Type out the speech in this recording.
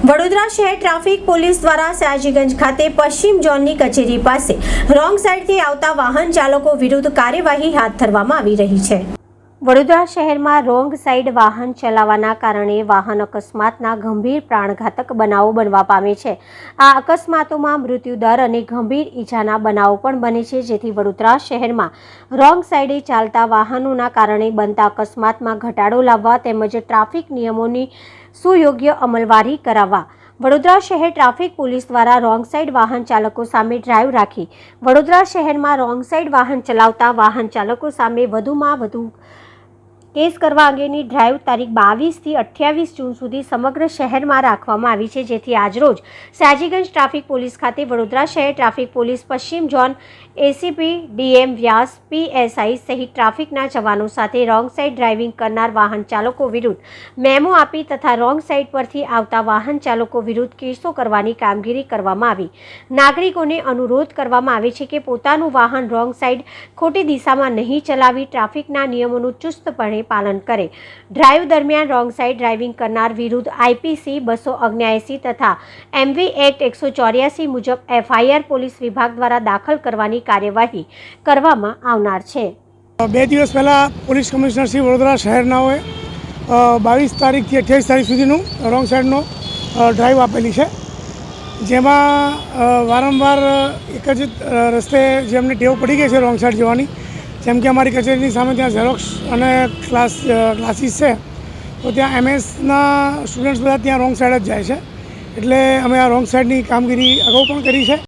વડોદરા શહેર traffic police દ્વારા સયાજીગંજ ખાતે પશ્ચિમ ઝોનની કચેરી પાસે રોંગ સાઈડથી આવતા વાહન ચાલકો વિરુદ્ધ કાર્યવાહી હાથ ધરવામાં આવી રહી છે. વડોદરા શહેરમાં રોંગ સાઈડ વાહન ચલાવવાના કારણે વાહન અકસ્માતના ગંભીર પ્રાણઘાતક બનાવો બનવા પામે છે. આ અકસ્માતોમાં મૃત્યુદર અને ગંભીર ઈજાના બનાવો પણ બને છે, જેથી વડોદરા શહેરમાં રોંગ સાઈડે ચાલતા વાહનોના કારણે બનતા અકસ્માતમાં ઘટાડો લાવવા તેમજ ટ્રાફિક નિયમોની સુયોગ્ય અમલવારી કરાવવા વડોદરા શહેર ટ્રાફિક પોલીસ દ્વારા રોંગ સાઈડ વાહન ચાલકો સામે ડ્રાઈવ રાખી વડોદરા શહેરમાં રોંગ સાઈડ વાહન ચલાવતા વાહન ચાલકો સામે વધુમાં વધુ કેસ કરવા અંગેની ડ્રાઈવ તારીખ બાવીસથી અઠ્યાવીસ જૂન સુધી સમગ્ર શહેરમાં રાખવામાં આવી છે, જેથી આજરોજ સાજીગંજ ટ્રાફિક પોલીસ ખાતે વડોદરા શહેર ટ્રાફિક પોલીસ પશ્ચિમ zone ACP DM Vyas PSI સહિત ટ્રાફિકના જવાનો સાથે રોંગ સાઈડ ડ્રાઇવિંગ કરનાર વાહન ચાલકો વિરુદ્ધ મેમો આપી તથા રોંગ સાઈડ પરથી આવતા વાહન ચાલકો વિરુદ્ધ કેસો કરવાની કામગીરી કરવામાં આવી. નાગરિકોને અનુરોધ કરવામાં આવે છે કે પોતાનું વાહન રોંગ સાઈડ ખોટી દિશામાં નહીં ચલાવી ટ્રાફિકના નિયમોનું ચુસ્તપણે પાલન કરે. ડ્રાઈવ દરમિયાન રોંગ સાઈડ ડ્રાઇવિંગ કરનાર વિરુદ્ધ આઈપીસી બસો અગ્યાએંસી તથા એમવી એક્ટ એકસો ચોર્યાસી મુજબ એફઆઈઆર પોલીસ વિભાગ દ્વારા દાખલ કરવાની કાર્યવાહી કરવામાં આવનાર છે. બે દિવસ પહેલાં પોલીસ કમિશનર શ્રી વડોદરા શહેરનાઓએ બાવીસ તારીખથી અઠ્યાવીસ તારીખ સુધીનું રોંગ સાઈડનો ડ્રાઈવ આપેલી છે. જેમાં વારંવાર એક જ રસ્તે જે અમને ટેવ પડી ગઈ છે રોંગ સાઈડ જવાની જેમ કે અમારી કચેરીની સામે ત્યાં ઝેરોક્સ અને ક્લાસ ક્લાસીસ છે. તો ત્યાં એમએસના સ્ટુડન્ટ્સ બધા ત્યાં રોંગ સાઈડ જ જાય છે. એટલે અમે આ રોંગ સાઈડની કામગીરી અગાઉ પણ કરી છે.